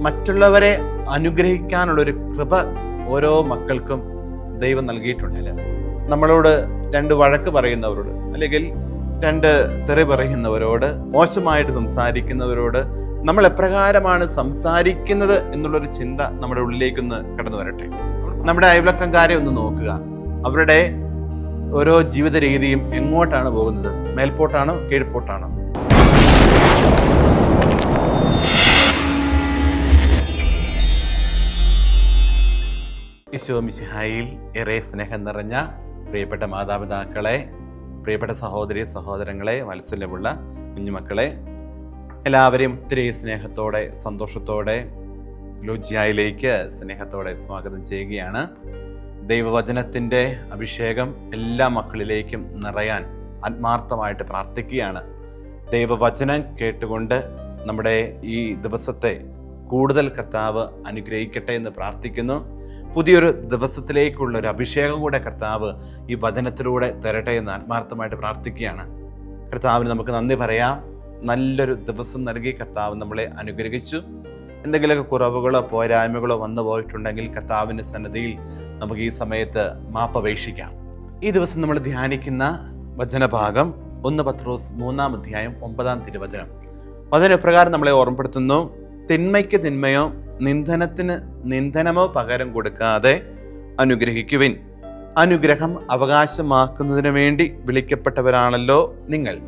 മറ്റുള്ളവരെ അനുഗ്രഹിക്കാനുള്ളൊരു കൃപ ഓരോ മക്കൾക്കും ദൈവം നൽകിയിട്ടുണ്ടല്ലേ? നമ്മളോട് രണ്ട് വഴക്ക് പറയുന്നവരോട് അല്ലെങ്കിൽ രണ്ട് തെറി പറയുന്നവരോട് മോശമായിട്ട് സംസാരിക്കുന്നവരോട് നമ്മൾ എപ്രകാരമാണ് സംസാരിക്കുന്നത് എന്നുള്ളൊരു ചിന്ത നമ്മുടെ ഉള്ളിലേക്കൊന്ന് കടന്നു വരട്ടെ. നമ്മുടെ അയൽവക്കംകാരെ ഒന്ന് നോക്കുക. അവരുടെ ഓരോ ജീവിത രീതിയും എങ്ങോട്ടാണ് പോകുന്നത്? മേൽപോട്ടാണോ കീഴ്പോട്ടാണോ? മിശിഹായിൽ ഏറെ സ്നേഹം നിറഞ്ഞ പ്രിയപ്പെട്ട മാതാപിതാക്കളെ പ്രിയപ്പെട്ട സഹോദരി സഹോദരങ്ങളെ വാത്സല്യമുള്ള കുഞ്ഞുമക്കളെ എല്ലാവരെയും ഒത്തിരി സ്നേഹത്തോടെ സന്തോഷത്തോടെ ലൂജിയായിലേക്ക് സ്നേഹത്തോടെ സ്വാഗതം ചെയ്യുകയാണ്. ദൈവവചനത്തിന്റെ അഭിഷേകം എല്ലാ മക്കളിലേക്കും നിറയാൻ ആത്മാർത്ഥമായിട്ട് പ്രാർത്ഥിക്കുകയാണ്. ദൈവവചനം കേട്ടുകൊണ്ട് നമ്മുടെ ഈ ദിവസത്തെ കൂടുതൽ കർത്താവ് അനുഗ്രഹിക്കട്ടെ എന്ന് പ്രാർത്ഥിക്കുന്നു. പുതിയൊരു ദിവസത്തിലേക്കുള്ള ഒരു അഭിഷേകം കൂടെ കർത്താവ് ഈ വചനത്തിലൂടെ തരട്ടെ എന്ന് ആത്മാർത്ഥമായിട്ട് പ്രാർത്ഥിക്കുകയാണ്. കർത്താവിന് നമുക്ക് നന്ദി പറയാം. നല്ലൊരു ദിവസം നൽകി കർത്താവ് നമ്മളെ അനുഗ്രഹിച്ചു. എന്തെങ്കിലുമൊക്കെ കുറവുകളോ പോരായ്മകളോ വന്നു പോയിട്ടുണ്ടെങ്കിൽ കർത്താവിന്റെ സന്നദ്ധിയിൽ നമുക്ക് ഈ സമയത്ത് മാപ്പപേക്ഷിക്കാം ഈ ദിവസം നമ്മൾ ധ്യാനിക്കുന്ന വചനഭാഗം ഒന്ന് പത്രോസ് മൂന്നാം അധ്യായം ഒമ്പതാം തിരുവചനം. വചനപ്രകാരം നമ്മളെ ഓർമ്മപ്പെടുത്തുന്നു. തിന്മയ്ക്ക് തിന്മയോ നിന്ദനത്തിന് നിന്ദനമോ പകരം കൊടുക്കാതെ അനുഗ്രഹിക്കുവിൻ. അനുഗ്രഹം അവകാശമാക്കുന്നതിന് വേണ്ടി വിളിക്കപ്പെട്ടവരാണല്ലോ നിങ്ങൾ.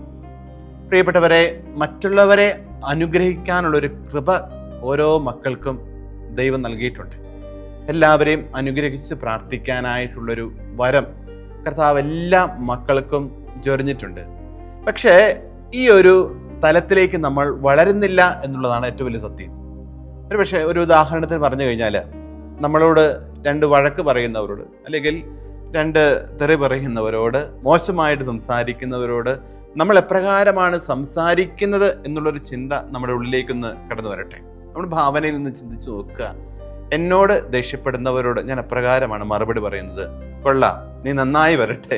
പ്രിയപ്പെട്ടവരെ മറ്റുള്ളവരെ അനുഗ്രഹിക്കാനുള്ളൊരു കൃപ ഓരോ മക്കൾക്കും ദൈവം നൽകിയിട്ടുണ്ട്. എല്ലാവരെയും അനുഗ്രഹിച്ച് പ്രാർത്ഥിക്കാനായിട്ടുള്ളൊരു വരം കർത്താവ് എല്ലാ മക്കൾക്കും ചൊരിഞ്ഞിട്ടുണ്ട്. പക്ഷേ ഈ ഒരു തലത്തിലേക്ക് നമ്മൾ വളരുന്നില്ല എന്നുള്ളതാണ് ഏറ്റവും വലിയ സത്യം. ഒരു പക്ഷേ ഒരു ഉദാഹരണത്തിന് പറഞ്ഞു കഴിഞ്ഞാൽ നമ്മളോട് രണ്ട് വഴക്ക് പറയുന്നവരോട് അല്ലെങ്കിൽ രണ്ട് തെറി പറയുന്നവരോട് മോശമായിട്ട് സംസാരിക്കുന്നവരോട് നമ്മൾ എപ്രകാരമാണ് സംസാരിക്കുന്നത് എന്നുള്ളൊരു ചിന്ത നമ്മുടെ ഉള്ളിലേക്കൊന്ന് കടന്നു വരട്ടെ. നമ്മുടെ ഭാവനയിൽ നിന്ന് ചിന്തിച്ച് നോക്കുക. എന്നോട് ദേഷ്യപ്പെടുന്നവരോട് ഞാൻ എപ്രകാരമാണ് മറുപടി പറയുന്നത്? കൊള്ളാം നീ നന്നായി വരട്ടെ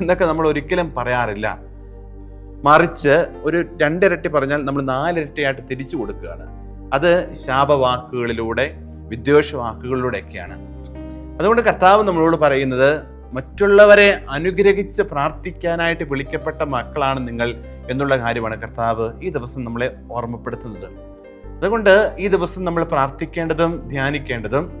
എന്നൊക്കെ നമ്മൾ ഒരിക്കലും പറയാറില്ല. മറിച്ച് ഒരു രണ്ടിരട്ടി പറഞ്ഞാൽ നമ്മൾ നാലിരട്ടിയായിട്ട് തിരിച്ചു കൊടുക്കുകയാണ്. അത് ശാപവാക്കുകളിലൂടെ വിദ്വേഷ വാക്കുകളിലൂടെയൊക്കെയാണ് അതുകൊണ്ട് കർത്താവ് നമ്മളോട് പറയുന്നത് മറ്റുള്ളവരെ അനുഗ്രഹിച്ച് പ്രാർത്ഥിക്കാനായിട്ട് വിളിക്കപ്പെട്ട മക്കളാണ് നിങ്ങൾ എന്നുള്ള കാര്യമാണ് കർത്താവ് ഈ ദിവസം നമ്മളെ ഓർമ്മപ്പെടുത്തുന്നത്. അതുകൊണ്ട് ഈ ദിവസം നമ്മൾ പ്രാർത്ഥിക്കേണ്ടതും ധ്യാനിക്കേണ്ടതും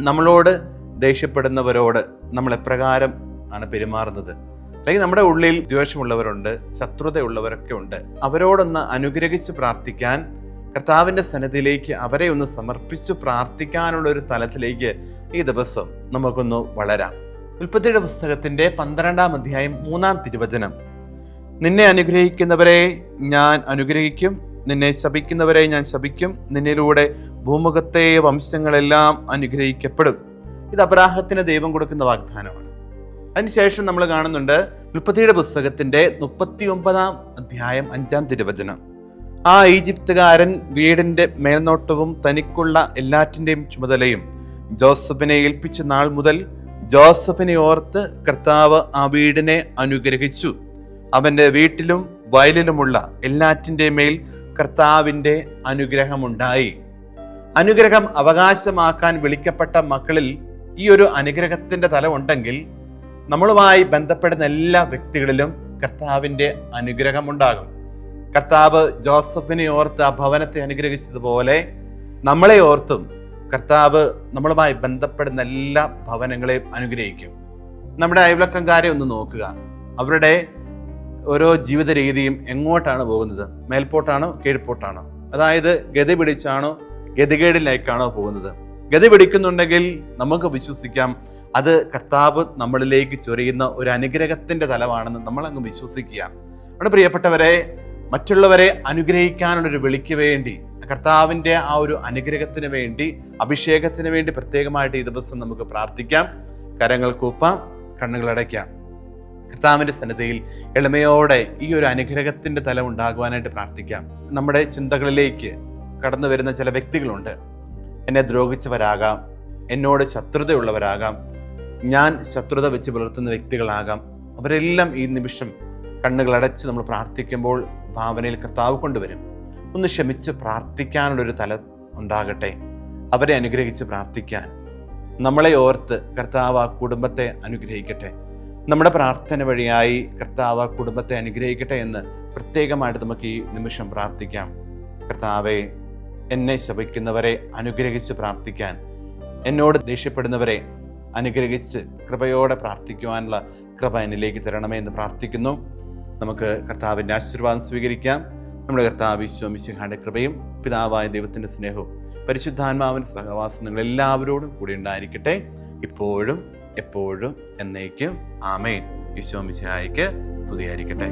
നമ്മളോട് ദേഷ്യപ്പെടുന്നവരോട് നമ്മൾ എപ്രകാരം ആണ് പെരുമാറുന്നത്. അല്ലെങ്കിൽ നമ്മുടെ ഉള്ളിൽ ദ്വേഷമുള്ളവരുണ്ട് ശത്രുതയുള്ളവരൊക്കെ ഉണ്ട്. അവരോടൊന്ന് അനുഗ്രഹിച്ച് പ്രാർത്ഥിക്കാൻ കർത്താവിന്റെ സന്നിധിയിലേക്ക് അവരെ ഒന്ന് സമർപ്പിച്ചു പ്രാർത്ഥിക്കാനുള്ള ഒരു തലത്തിലേക്ക് ഈ ദിവസം നമുക്കൊന്ന് വളരാം. ഉൽപ്പത്തിയുടെ പുസ്തകത്തിന്റെ പന്ത്രണ്ടാം അധ്യായം മൂന്നാം തിരുവചനം. നിന്നെ അനുഗ്രഹിക്കുന്നവരെ ഞാൻ അനുഗ്രഹിക്കും. നിന്നെ ശപിക്കുന്നവരെ ഞാൻ ശപിക്കും. നിന്നിലൂടെ ഭൂമുഖത്തെ വംശങ്ങളെല്ലാം അനുഗ്രഹിക്കപ്പെടും. ഇത് അബ്രാഹത്തിന് ദൈവം കൊടുക്കുന്ന വാഗ്ദാനമാണ്. അതിനുശേഷം നമ്മൾ കാണുന്നുണ്ട് ഉൽപ്പത്തിയുടെ പുസ്തകത്തിന്റെ മുപ്പത്തി ഒമ്പതാം അധ്യായം അഞ്ചാം തിരുവചനം. ആ ഈജിപ്തുകാരൻ വീടിന്റെ മേൽനോട്ടവും തനിക്കുള്ള എല്ലാറ്റിന്റെയും ചുമതലയും ജോസഫിനെ ഏൽപ്പിച്ച നാൾ മുതൽ ജോസഫിനെ ഓർത്ത് കർത്താവ് ആ വീടിനെ അനുഗ്രഹിച്ചു. അവന്റെ വീട്ടിലും വയലിലുമുള്ള എല്ലാറ്റിന്റെ മേൽ കർത്താവിന്റെ അനുഗ്രഹമുണ്ടായി. അനുഗ്രഹം അവകാശമാക്കാൻ വിളിക്കപ്പെട്ട മക്കളിൽ ഈ ഒരു അനുഗ്രഹത്തിന്റെ തലം ഉണ്ടെങ്കിൽ നമ്മളുമായി ബന്ധപ്പെടുന്ന എല്ലാ വ്യക്തികളിലും കർത്താവിന്റെ അനുഗ്രഹമുണ്ടാകും. കർത്താവ് ജോസഫിനെ ഓർത്ത് ആ ഭവനത്തെ അനുഗ്രഹിച്ചതുപോലെ നമ്മളെ ഓർത്തും കർത്താവ് നമ്മളുമായി ബന്ധപ്പെടുന്ന എല്ലാ ഭവനങ്ങളെയും അനുഗ്രഹിക്കും. നമ്മുടെ അയൽവക്കംകാരെ ഒന്ന് നോക്കുക. അവരുടെ ഓരോ ജീവിത രീതിയും എങ്ങോട്ടാണ് പോകുന്നത്? മേൽപോട്ടാണോ കീഴ്പോട്ടാണോ? അതായത് ഗതി പിടിച്ചാണോ ഗതികേടിലേക്കാണോ പോകുന്നത്? ഗതി പിടിക്കുന്നുണ്ടെങ്കിൽ നമുക്ക് വിശ്വസിക്കാം. അത് കർത്താവ് നമ്മളിലേക്ക് ചൊരിയുന്ന ഒരു അനുഗ്രഹത്തിന്റെ തലമാണെന്ന് നമ്മൾ അങ്ങ് വിശ്വസിക്കുക. നമ്മുടെ പ്രിയപ്പെട്ടവരെ മറ്റുള്ളവരെ അനുഗ്രഹിക്കാനുള്ളൊരു വിളിക്ക് വേണ്ടി കർത്താവിന്റെ ആ ഒരു അനുഗ്രഹത്തിന് വേണ്ടി അഭിഷേകത്തിന് വേണ്ടി പ്രത്യേകമായിട്ട് ഈ ദിവസം നമുക്ക് പ്രാർത്ഥിക്കാം. കരങ്ങൾ കൂപ്പാം കണ്ണുകൾ അടയ്ക്കാം. കർത്താവിന്റെ സന്നദ്ധയിൽ എളിമയോടെ ഈ ഒരു അനുഗ്രഹത്തിന്റെ തലം ഉണ്ടാകുവാനായിട്ട് പ്രാർത്ഥിക്കാം. നമ്മുടെ ചിന്തകളിലേക്ക് കടന്നു വരുന്ന ചില വ്യക്തികളുണ്ട്. എന്നെ ദ്രോഹിച്ചവരാകാം എന്നോട് ശത്രുതയുള്ളവരാകാം ഞാൻ ശത്രുത വെച്ച് പുലർത്തുന്ന വ്യക്തികളാകാം. അവരെല്ലാം ഈ നിമിഷം കണ്ണുകൾ അടച്ച് നമ്മൾ പ്രാർത്ഥിക്കുമ്പോൾ ഭാവനയിൽ കർത്താവ് കൊണ്ടുവരും. ഒന്ന് ക്ഷമിച്ച് പ്രാർത്ഥിക്കാനുള്ളൊരു തല ഉണ്ടാകട്ടെ. അവരെ അനുഗ്രഹിച്ച് പ്രാർത്ഥിക്കാൻ. നമ്മളെ ഓർത്ത് കർത്താവ് ആ കുടുംബത്തെ അനുഗ്രഹിക്കട്ടെ. നമ്മുടെ പ്രാർത്ഥന വഴിയായി കർത്താവ് ആ കുടുംബത്തെ അനുഗ്രഹിക്കട്ടെ എന്ന് പ്രത്യേകമായിട്ട് നമുക്ക് ഈ നിമിഷം പ്രാർത്ഥിക്കാം. കർത്താവെ എന്നെ ശപിക്കുന്നവരെ അനുഗ്രഹിച്ച് പ്രാർത്ഥിക്കാൻ. എന്നോട് ദേഷ്യപ്പെടുന്നവരെ അനുഗ്രഹിച്ച് കൃപയോടെ പ്രാർത്ഥിക്കുവാനുള്ള കൃപ എന്നിലേക്ക് തരണമേ എന്ന് പ്രാർത്ഥിക്കുന്നു. നമുക്ക് കർത്താവിന്റെ ആശീർവാദം സ്വീകരിക്കാം. നമ്മുടെ കർത്താവ് വിശ്വമിശിഹാന്റെ കൃപയും പിതാവായ ദൈവത്തിന്റെ സ്നേഹവും പരിശുദ്ധാത്മാവിന്റെ സഹവാസം നിങ്ങൾ എല്ലാവരോടും കൂടി ഉണ്ടായിരിക്കട്ടെ. ഇപ്പോഴും എപ്പോഴും എന്നേക്കും. ആമേൻ. വിശ്വമിശിഹായിക്ക് സ്തുതിയായിരിക്കട്ടെ.